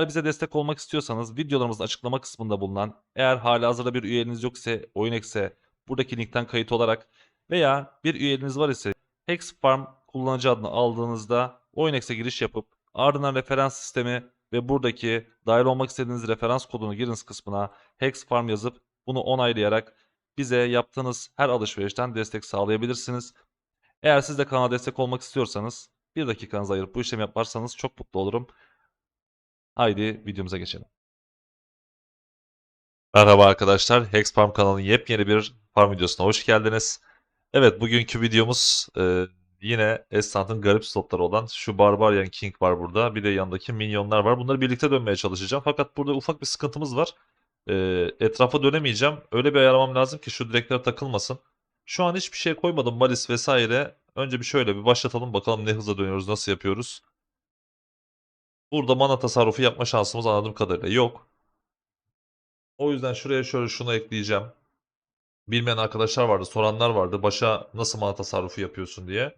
Eğer bize destek olmak istiyorsanız videolarımızın açıklama kısmında bulunan eğer halihazırda bir üyeliğiniz yok ise OyunX'e buradaki linkten kayıt olarak veya bir üyeliğiniz var ise Hexfarm kullanıcı adını aldığınızda OyunX'e giriş yapıp ardından referans sistemi ve buradaki dahil olmak istediğiniz referans kodunu giriniz kısmına Hexfarm yazıp bunu onaylayarak bize yaptığınız her alışverişten destek sağlayabilirsiniz. Eğer siz de kanala destek olmak istiyorsanız bir dakikanızı ayırıp bu işlemi yaparsanız çok mutlu olurum. Haydi videomuza geçelim. Merhaba arkadaşlar. Hexfarm kanalının yepyeni bir farm videosuna hoş geldiniz. Evet bugünkü videomuz e, yine Estant'ın garip slotları olan şu Barbarian King var burada. Bir de yanındaki minyonlar var. Bunları birlikte dönmeye çalışacağım. Fakat burada ufak bir sıkıntımız var. E, etrafa dönemeyeceğim. Öyle bir ayarlamam lazım ki şu direkler takılmasın. Şu an hiçbir şey koymadım. Malis vesaire. Önce bir şöyle bir başlatalım. Bakalım ne hızla dönüyoruz, nasıl yapıyoruz. Burada mana tasarrufu yapma şansımız anladığım kadarıyla yok. O yüzden şuraya şöyle şunu ekleyeceğim. Bilmeyen arkadaşlar vardı, soranlar vardı. Başa nasıl mana tasarrufu yapıyorsun diye.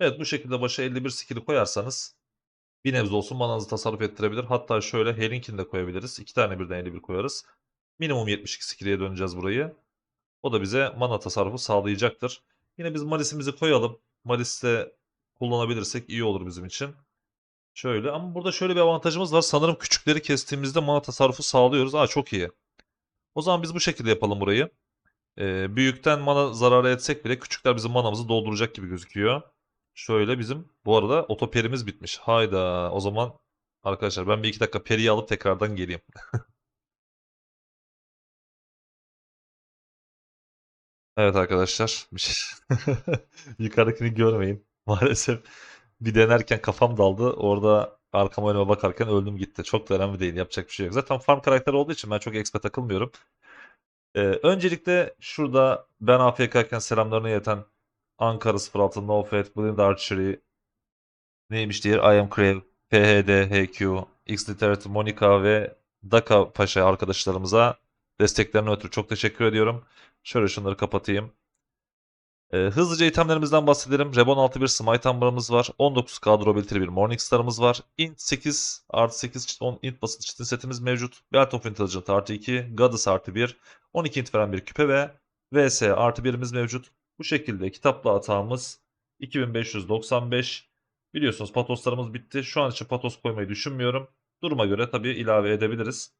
Evet bu şekilde başa 51 skill'i koyarsanız bir nebze olsun mananızı tasarruf ettirebilir. Hatta şöyle Helink'ini de koyabiliriz. İki tane birden 51 koyarız. Minimum 72 skill'e döneceğiz burayı. O da bize mana tasarrufu sağlayacaktır. Yine biz Malis'imizi koyalım. Malis'te kullanabilirsek iyi olur bizim için. Şöyle ama burada şöyle bir avantajımız var. Sanırım küçükleri kestiğimizde mana tasarrufu sağlıyoruz. Aa çok iyi. O zaman biz bu şekilde yapalım burayı. Ee, büyükten mana zararı etsek bile küçükler bizim manamızı dolduracak gibi gözüküyor. Şöyle bizim bu arada otoperimiz bitmiş. Hayda o zaman arkadaşlar ben bir iki dakika periyi alıp tekrardan geleyim. Evet arkadaşlar. şey- Yukarıdakini görmeyin. Maalesef bir denerken kafam daldı. Orada arkama önüme bakarken öldüm gitti. Çok da önemli değil. Yapacak bir şey yok. Zaten farm karakteri olduğu için ben çok expe takılmıyorum. Ee, öncelikle şurada ben AFK'ken selamlarını ileten Ankara 06, No Fat, Blind Archery, neymiş diğer I Am Crave, PHD, HQ, X Literate, Monica ve Daka Paşa arkadaşlarımıza desteklerine ötürü çok teşekkür ediyorum. Şöyle şunları kapatayım. Ee, hızlıca itemlerimizden bahsedelim. Rebon 61 Smite Amber'ımız var. 19 kadro belirtili bir Morningstar'ımız var. Int 8 artı 8 çit 10 int basit çitin setimiz mevcut. Belt of Intelligence artı 2, Goddess artı 1, 12 int veren bir küpe ve VS artı 1'imiz mevcut. Bu şekilde kitaplı atağımız 2595. Biliyorsunuz patoslarımız bitti. Şu an için patos koymayı düşünmüyorum. Duruma göre tabii ilave edebiliriz.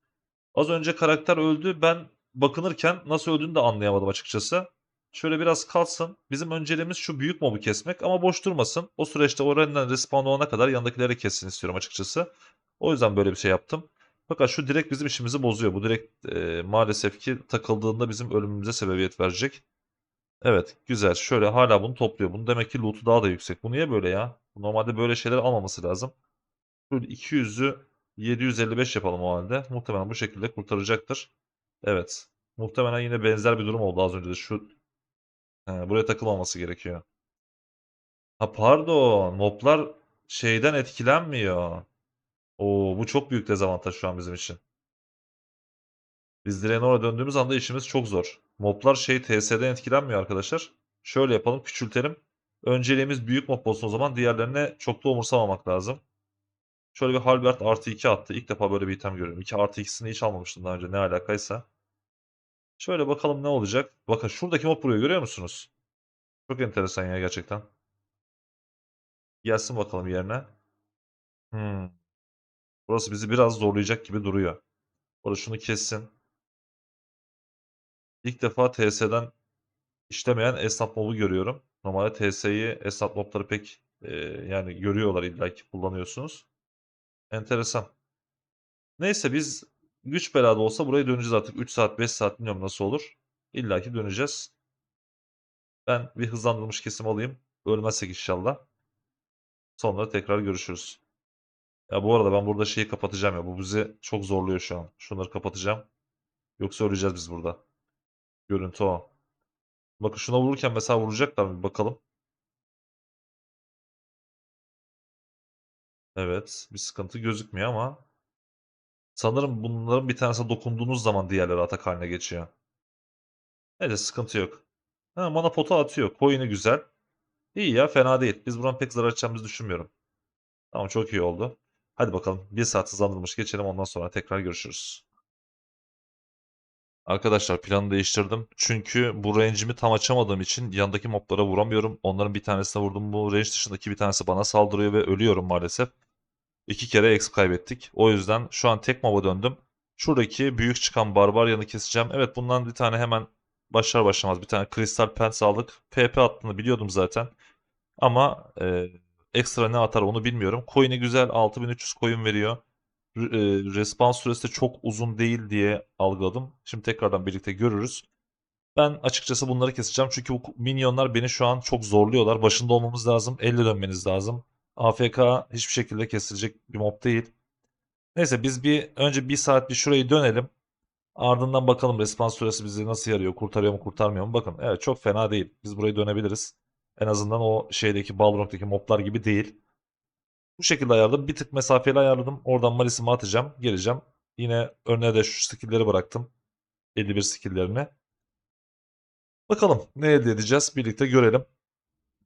Az önce karakter öldü. Ben bakınırken nasıl öldüğünü de anlayamadım açıkçası. Şöyle biraz kalsın. Bizim önceliğimiz şu büyük mobu kesmek ama boş durmasın. O süreçte oranından respawn olana kadar yandakileri kessin istiyorum açıkçası. O yüzden böyle bir şey yaptım. Fakat şu direkt bizim işimizi bozuyor. Bu direkt e, maalesef ki takıldığında bizim ölümümüze sebebiyet verecek. Evet güzel. Şöyle hala bunu topluyor. Bunu demek ki loot'u daha da yüksek. Bu niye böyle ya? Normalde böyle şeyler almaması lazım. Şöyle 200'ü 755 yapalım o halde. Muhtemelen bu şekilde kurtaracaktır. Evet. Muhtemelen yine benzer bir durum oldu az önce de. Şu He, buraya takılmaması gerekiyor. Ha pardon. Moblar şeyden etkilenmiyor. Oo bu çok büyük dezavantaj şu an bizim için. Biz Draenor'a döndüğümüz anda işimiz çok zor. Moblar şey TS'den etkilenmiyor arkadaşlar. Şöyle yapalım küçültelim. Önceliğimiz büyük mob olsun o zaman. Diğerlerine çok da umursamamak lazım. Şöyle bir Halbert artı 2 attı. İlk defa böyle bir item görüyorum. 2 artı 2'sini hiç almamıştım daha önce ne alakaysa. Şöyle bakalım ne olacak. Bakın şuradaki mob buraya görüyor musunuz? Çok enteresan ya gerçekten. Gelsin bakalım yerine. Hmm. Burası bizi biraz zorlayacak gibi duruyor. Orada şunu kessin. İlk defa TS'den işlemeyen esnaf mobu görüyorum. Normalde TS'yi esnaf mobları pek e, yani görüyorlar illa ki kullanıyorsunuz. Enteresan. Neyse biz güç belada olsa buraya döneceğiz artık. 3 saat 5 saat bilmiyorum nasıl olur. İlla ki döneceğiz. Ben bir hızlandırılmış kesim alayım. Ölmezsek inşallah. Sonra tekrar görüşürüz. Ya bu arada ben burada şeyi kapatacağım ya. Bu bizi çok zorluyor şu an. Şunları kapatacağım. Yoksa öleceğiz biz burada. Görüntü o. Bakın şuna vururken mesela vuracaklar mı? Bakalım. Evet. Bir sıkıntı gözükmüyor ama. Sanırım bunların bir tanesine dokunduğunuz zaman diğerleri atak haline geçiyor. Neyse sıkıntı yok. Ha, mana potu atıyor. Coin'i güzel. İyi ya fena değil. Biz buradan pek zarar edeceğimizi düşünmüyorum. Tamam çok iyi oldu. Hadi bakalım 1 saat hızlandırılmış geçelim ondan sonra tekrar görüşürüz. Arkadaşlar planı değiştirdim. Çünkü bu range'imi tam açamadığım için yandaki moblara vuramıyorum. Onların bir tanesine vurdum bu range dışındaki bir tanesi bana saldırıyor ve ölüyorum maalesef. İki kere exp kaybettik. O yüzden şu an tek mob'a döndüm. Şuradaki büyük çıkan barbaryanı keseceğim. Evet bundan bir tane hemen başlar başlamaz bir tane kristal pens aldık. PP attığını biliyordum zaten. Ama e, ekstra ne atar onu bilmiyorum. Coin'i güzel 6300 coin veriyor. E, respawn süresi de çok uzun değil diye algıladım. Şimdi tekrardan birlikte görürüz. Ben açıkçası bunları keseceğim. Çünkü bu minyonlar beni şu an çok zorluyorlar. Başında olmamız lazım. Elle dönmeniz lazım. AFK hiçbir şekilde kesilecek bir mob değil. Neyse biz bir önce bir saat bir şurayı dönelim. Ardından bakalım respawn süresi bizi nasıl yarıyor, kurtarıyor mu, kurtarmıyor mu? Bakın evet çok fena değil. Biz burayı dönebiliriz. En azından o şeydeki Balrog'daki moblar gibi değil. Bu şekilde ayarladım. Bir tık mesafeli ayarladım. Oradan Malis'imi atacağım. Geleceğim. Yine önüne de şu skill'leri bıraktım. 51 skill'lerini. Bakalım ne elde edeceğiz. Birlikte görelim.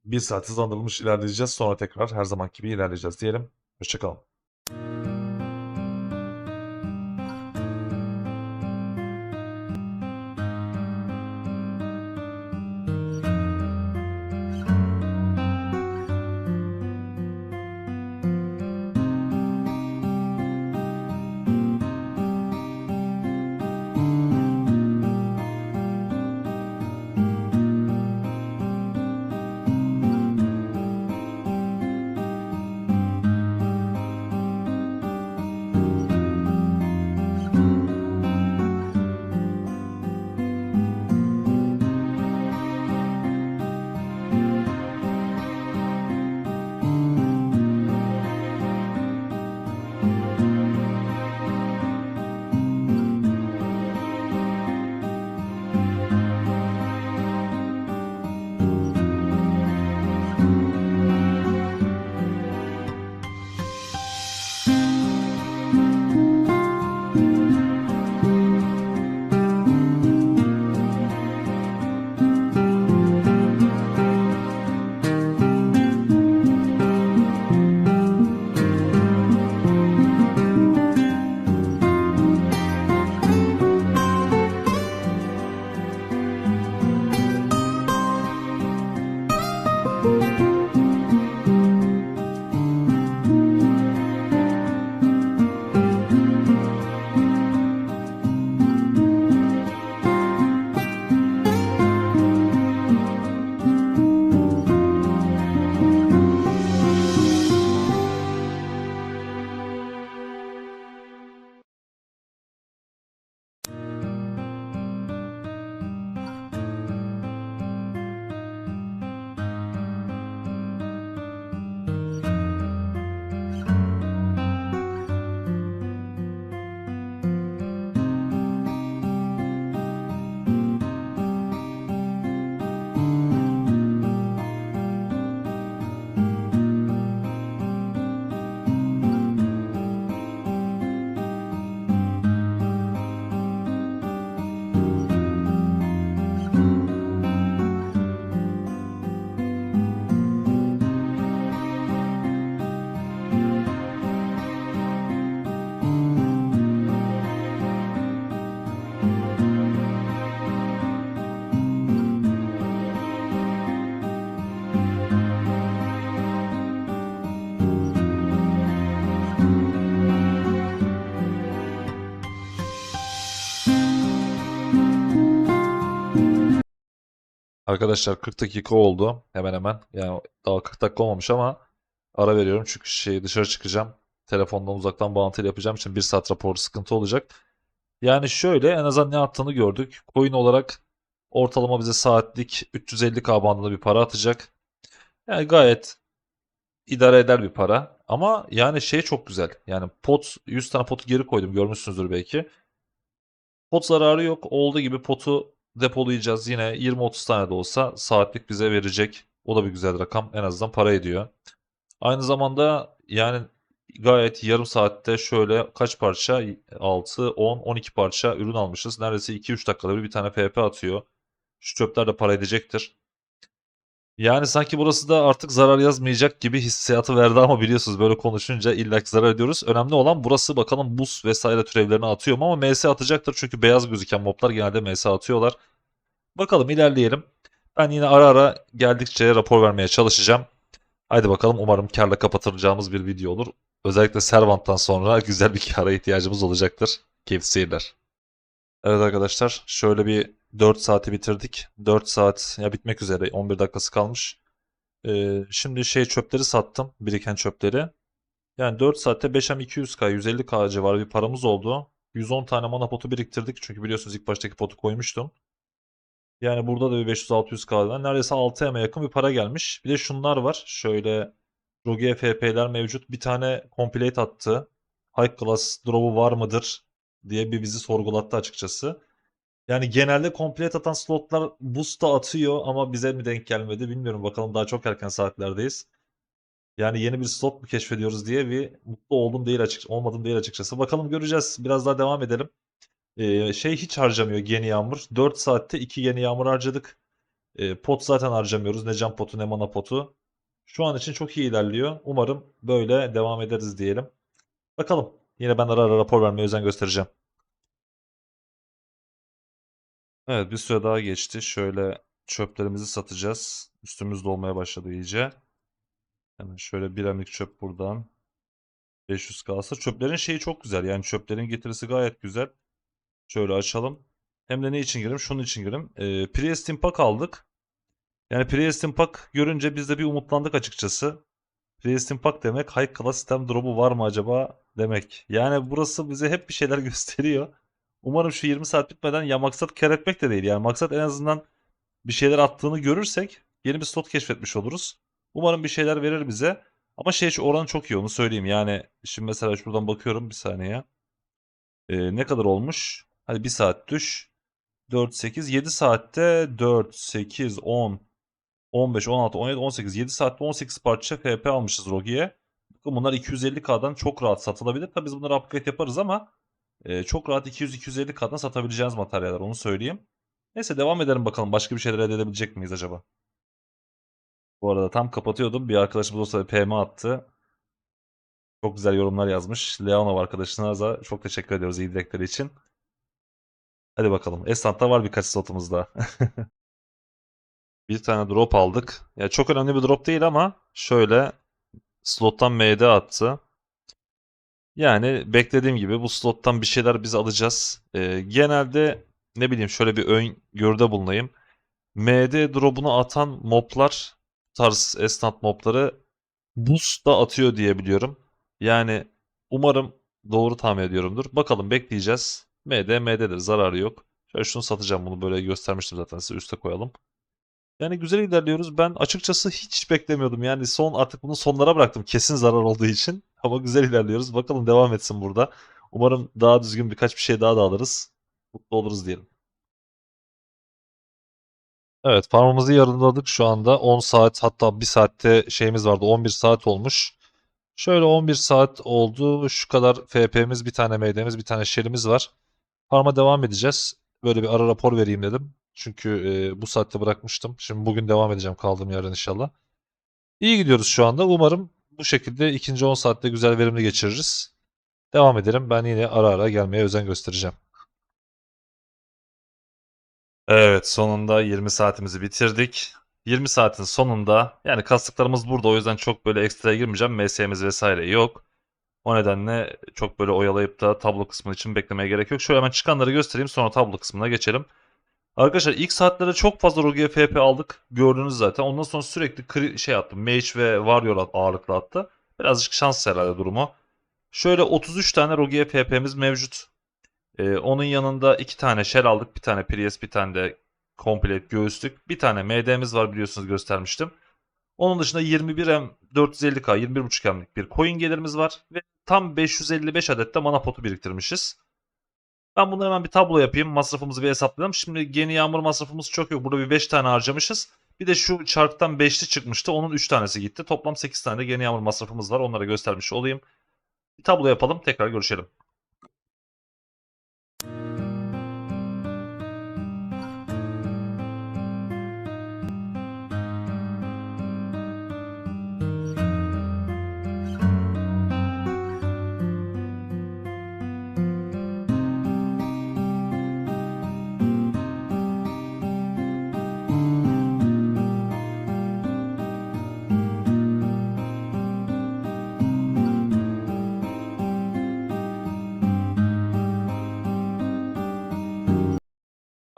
Bir saat hızlandırılmış ilerleyeceğiz. Sonra tekrar her zamanki gibi ilerleyeceğiz diyelim. Hoşçakalın. Arkadaşlar 40 dakika oldu hemen hemen. Yani daha 40 dakika olmamış ama ara veriyorum çünkü şey dışarı çıkacağım. Telefondan uzaktan bağlantıyla yapacağım için 1 saat raporu sıkıntı olacak. Yani şöyle en azından ne attığını gördük. Coin olarak ortalama bize saatlik 350k bandında bir para atacak. Yani gayet idare eder bir para. Ama yani şey çok güzel. Yani pot 100 tane potu geri koydum görmüşsünüzdür belki. Pot zararı yok. Olduğu gibi potu depolayacağız. Yine 20-30 tane de olsa saatlik bize verecek. O da bir güzel rakam. En azından para ediyor. Aynı zamanda yani gayet yarım saatte şöyle kaç parça 6, 10, 12 parça ürün almışız. Neredeyse 2-3 dakikada bir, bir tane PP atıyor. Şu çöpler de para edecektir. Yani sanki burası da artık zarar yazmayacak gibi hissiyatı verdi ama biliyorsunuz böyle konuşunca illaki zarar ediyoruz. Önemli olan burası bakalım buz vesaire türevlerini atıyor mu ama MS atacaktır çünkü beyaz gözüken moblar genelde MS atıyorlar. Bakalım ilerleyelim. Ben yine ara ara geldikçe rapor vermeye çalışacağım. Haydi bakalım umarım karla kapatacağımız bir video olur. Özellikle Servant'tan sonra güzel bir kara ihtiyacımız olacaktır. Keyifli seyirler. Evet arkadaşlar şöyle bir 4 saati bitirdik. 4 saat ya bitmek üzere 11 dakikası kalmış. Ee, şimdi şey çöpleri sattım. Biriken çöpleri. Yani 4 saatte 5M 200K 150K civarı bir paramız oldu. 110 tane mana potu biriktirdik. Çünkü biliyorsunuz ilk baştaki potu koymuştum. Yani burada da bir 500-600K'dan neredeyse 6M'e yakın bir para gelmiş. Bir de şunlar var. Şöyle Rogue FP'ler mevcut. Bir tane complete attı. High class drop'u var mıdır diye bir bizi sorgulattı açıkçası. Yani genelde complete atan slotlar boost'a atıyor ama bize mi denk gelmedi bilmiyorum. Bakalım daha çok erken saatlerdeyiz. Yani yeni bir slot mu keşfediyoruz diye bir mutlu oldum değil açık olmadım değil açıkçası. Bakalım göreceğiz. Biraz daha devam edelim. Ee, şey hiç harcamıyor yeni yağmur. 4 saatte 2 yeni yağmur harcadık. Ee, pot zaten harcamıyoruz. Ne can potu ne mana potu. Şu an için çok iyi ilerliyor. Umarım böyle devam ederiz diyelim. Bakalım. Yine ben ara ara rapor vermeye özen göstereceğim. Evet bir süre daha geçti. Şöyle çöplerimizi satacağız. Üstümüz dolmaya başladı iyice. Hemen şöyle bir emlik çöp buradan. 500 kalsa. Çöplerin şeyi çok güzel. Yani çöplerin getirisi gayet güzel. Şöyle açalım. Hem de ne için girelim? Şunun için girelim. Ee, Priest Impact aldık. Yani Priest Impact görünce biz de bir umutlandık açıkçası. Priest Impact demek High Class Sistem drop'u var mı acaba demek. Yani burası bize hep bir şeyler gösteriyor. Umarım şu 20 saat bitmeden ya maksat kar etmek de değil. Yani maksat en azından bir şeyler attığını görürsek yeni bir slot keşfetmiş oluruz. Umarım bir şeyler verir bize. Ama şey oranı çok iyi onu söyleyeyim. Yani şimdi mesela şuradan bakıyorum bir saniye. Ee, ne kadar olmuş? Hadi 1 saat düş. 4, 8, 7 saatte 4, 8, 10, 15, 16, 17, 18, 7 saatte 18 parça FP almışız Rogi'ye. Bunlar 250K'dan çok rahat satılabilir. Tabii biz bunları upgrade yaparız ama e, çok rahat 200-250K'dan satabileceğiniz materyaller onu söyleyeyim. Neyse devam edelim bakalım. Başka bir şeyler elde edebilecek miyiz acaba? Bu arada tam kapatıyordum. Bir arkadaşımız olsa PM attı. Çok güzel yorumlar yazmış. Leonov arkadaşına da çok teşekkür ediyoruz iyi dilekleri için. Hadi bakalım. Esnaf'ta var birkaç slotumuz daha. bir tane drop aldık. Ya çok önemli bir drop değil ama şöyle slottan MD attı. Yani beklediğim gibi bu slottan bir şeyler biz alacağız. Ee, genelde ne bileyim şöyle bir ön görüde bulunayım. MD drop'unu atan moblar tarz esnaf mobları boost da atıyor diye biliyorum. Yani umarım doğru tahmin ediyorumdur. Bakalım bekleyeceğiz. MD MD'dir zararı yok. Şöyle şunu satacağım bunu böyle göstermiştim zaten size üste koyalım. Yani güzel ilerliyoruz. Ben açıkçası hiç beklemiyordum. Yani son artık bunu sonlara bıraktım kesin zarar olduğu için. Ama güzel ilerliyoruz. Bakalım devam etsin burada. Umarım daha düzgün birkaç bir şey daha da alırız. Mutlu oluruz diyelim. Evet farmımızı yarıladık şu anda. 10 saat hatta 1 saatte şeyimiz vardı. 11 saat olmuş. Şöyle 11 saat oldu. Şu kadar FP'miz, bir tane MD'miz, bir tane shell'imiz var. Farm'a devam edeceğiz. Böyle bir ara rapor vereyim dedim. Çünkü e, bu saatte bırakmıştım. Şimdi bugün devam edeceğim kaldığım yerden inşallah. İyi gidiyoruz şu anda. Umarım bu şekilde ikinci 10 saatte güzel verimli geçiririz. Devam edelim. Ben yine ara ara gelmeye özen göstereceğim. Evet sonunda 20 saatimizi bitirdik. 20 saatin sonunda yani kastıklarımız burada o yüzden çok böyle ekstraya girmeyeceğim. MS'miz vesaire yok. O nedenle çok böyle oyalayıp da tablo kısmı için beklemeye gerek yok. Şöyle hemen çıkanları göstereyim sonra tablo kısmına geçelim. Arkadaşlar ilk saatlerde çok fazla Rogue FP aldık. Gördünüz zaten. Ondan sonra sürekli şey attım. Mage ve Warrior ağırlıklı attı. Birazcık şans herhalde durumu. Şöyle 33 tane Rogue FP'miz mevcut. Ee, onun yanında iki tane Shell aldık. Bir tane Prius, bir tane de Complete göğüslük. Bir tane MD'miz var biliyorsunuz göstermiştim. Onun dışında 21M 450K 21.5M'lik bir coin gelirimiz var. Ve tam 555 adet de mana potu biriktirmişiz. Ben bunları hemen bir tablo yapayım. Masrafımızı bir hesaplayalım. Şimdi yeni yağmur masrafımız çok yok. Burada bir 5 tane harcamışız. Bir de şu çarktan 5'li çıkmıştı. Onun 3 tanesi gitti. Toplam 8 tane de yeni yağmur masrafımız var. Onlara göstermiş olayım. Bir tablo yapalım. Tekrar görüşelim.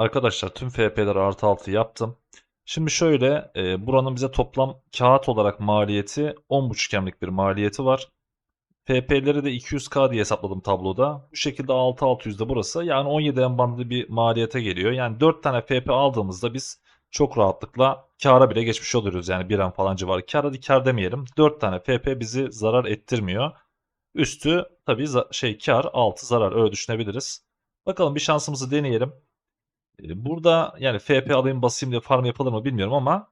Arkadaşlar tüm FP'leri artı altı yaptım. Şimdi şöyle e, buranın bize toplam kağıt olarak maliyeti 10.5 emlik bir maliyeti var. FP'leri de 200k diye hesapladım tabloda. Bu şekilde 6600'de burası. Yani 17 em bandı bir maliyete geliyor. Yani 4 tane FP aldığımızda biz çok rahatlıkla kâra bile geçmiş oluyoruz. Yani 1 em falan civarı. Kâr hadi kâr demeyelim. 4 tane FP bizi zarar ettirmiyor. Üstü tabii şey kâr, altı zarar öyle düşünebiliriz. Bakalım bir şansımızı deneyelim. Burada yani FP alayım basayım diye farm yapılır mı bilmiyorum ama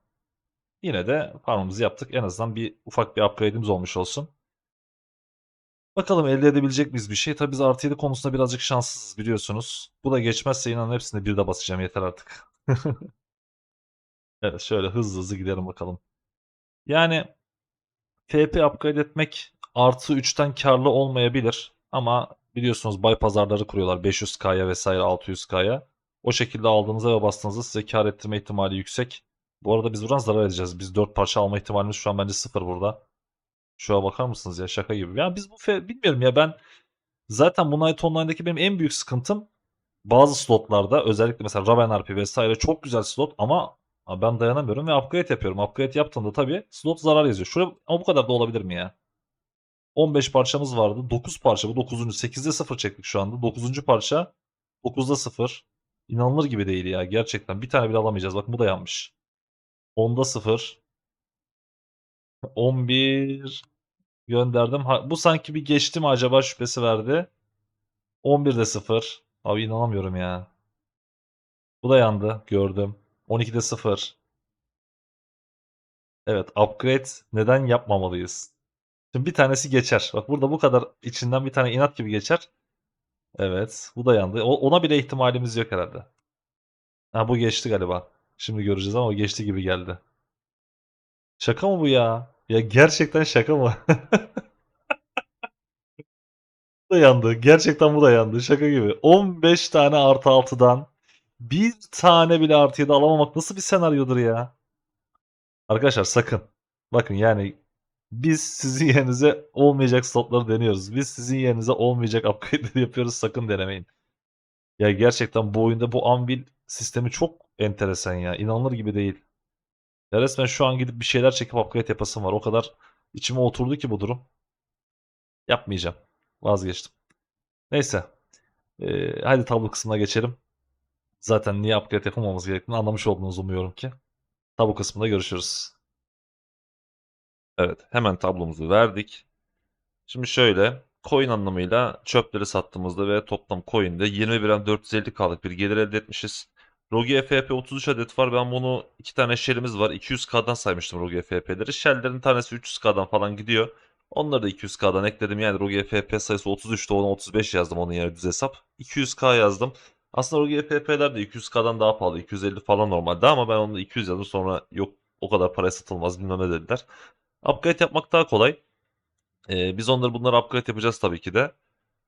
yine de farmımızı yaptık. En azından bir ufak bir upgrade'imiz olmuş olsun. Bakalım elde edebilecek miyiz bir şey? Tabii biz artı 7 konusunda birazcık şanssızız biliyorsunuz. Bu da geçmezse inanın hepsini bir de basacağım yeter artık. Evet şöyle hızlı hızlı gidelim bakalım. Yani FP upgrade etmek artı 3'ten karlı olmayabilir. Ama biliyorsunuz buy pazarları kuruyorlar 500k'ya vesaire 600k'ya. O şekilde aldığınızda ve bastığınızda size kar ettirme ihtimali yüksek. Bu arada biz buradan zarar edeceğiz. Biz 4 parça alma ihtimalimiz şu an bence sıfır burada. Şuna bakar mısınız ya şaka gibi. Ya biz bu bilmiyorum ya ben zaten Moonlight Online'daki benim en büyük sıkıntım bazı slotlarda özellikle mesela Raven RP vesaire çok güzel slot ama ben dayanamıyorum ve upgrade yapıyorum. Upgrade yaptığımda tabii slot zarar yazıyor. Şuraya ama bu kadar da olabilir mi ya? 15 parçamız vardı. 9 parça bu 9. 8'de 0 çektik şu anda. 9. parça 9'da 0. İnanılır gibi değil ya gerçekten. Bir tane bile alamayacağız. Bak bu da yanmış. 10'da 0. 11 gönderdim. Ha, bu sanki bir geçti mi acaba şüphesi verdi. 11'de 0. Abi inanamıyorum ya. Bu da yandı. Gördüm. 12'de 0. Evet upgrade neden yapmamalıyız? Şimdi bir tanesi geçer. Bak burada bu kadar içinden bir tane inat gibi geçer. Evet. Bu da yandı. O- ona bile ihtimalimiz yok herhalde. Ha bu geçti galiba. Şimdi göreceğiz ama o geçti gibi geldi. Şaka mı bu ya? Ya gerçekten şaka mı? Bu da yandı. Gerçekten bu da yandı. Şaka gibi. 15 tane artı 6'dan bir tane bile artı 7 alamamak nasıl bir senaryodur ya? Arkadaşlar sakın. Bakın yani biz sizin yerinize olmayacak slotları deniyoruz. Biz sizin yerinize olmayacak upgrade'leri yapıyoruz. Sakın denemeyin. Ya gerçekten bu oyunda bu anvil sistemi çok enteresan ya. İnanılır gibi değil. Ya resmen şu an gidip bir şeyler çekip upgrade yapasım var. O kadar içime oturdu ki bu durum. Yapmayacağım. Vazgeçtim. Neyse. Ee, hadi tablo kısmına geçelim. Zaten niye upgrade yapamamız gerektiğini anlamış olduğunuzu umuyorum ki. Tablo kısmında görüşürüz. Evet, hemen tablomuzu verdik. Şimdi şöyle, coin anlamıyla çöpleri sattığımızda ve toplam coin'de 21'den 450k'lık bir gelir elde etmişiz. Rogi FP 33 adet var. Ben bunu iki tane shell'imiz var. 200k'dan saymıştım Rogi FP'leri. Shell'lerin tanesi 300k'dan falan gidiyor. Onları da 200k'dan ekledim. Yani Rogi FP sayısı 33'te ona 35 yazdım onun yerine düz hesap. 200k yazdım. Aslında Rogi FP'ler de 200k'dan daha pahalı. 250 falan normalde ama ben onu 200 yazdım. Sonra yok o kadar paraya satılmaz bilmem ne dediler. Upgrade yapmak daha kolay. Ee, biz onları bunları upgrade yapacağız tabii ki de.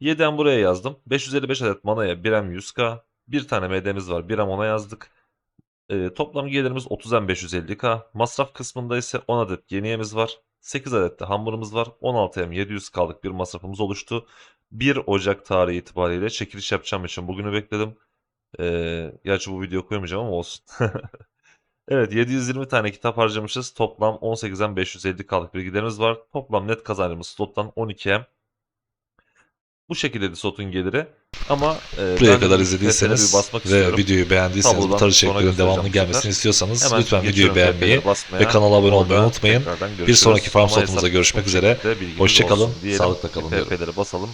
7M buraya yazdım. 555 adet manaya 1M 100k. Bir tane MD'miz var. 1M ona yazdık. Ee, toplam gelirimiz 30M 550k. Masraf kısmında ise 10 adet yeniğimiz var. 8 adet de hamurumuz var. 16M 700k'lık bir masrafımız oluştu. 1 Ocak tarihi itibariyle çekiliş yapacağım için bugünü bekledim. Ee, gerçi bu video koymayacağım ama olsun. Evet 720 tane kitap harcamışız. Toplam 18'den 550k'lık bir giderimiz var. Toplam net kazancımız slottan 12'ye. Bu şekilde de slotun geliri. Ama e, Buraya kadar izlediyseniz ve istiyorum. videoyu beğendiyseniz bu Tablodan tarz sonra içeriklerin devamlı bu gelmesini istiyorsanız Hemen lütfen videoyu beğenmeyi basmaya. ve kanala abone olmayı unutmayın. Bir sonraki farm slotumuza görüşmek bu üzere. şekilde bilginiz Hoşça kalın, olsun diyelim. sağlıkla kalın diyorum. FP'lere basalım.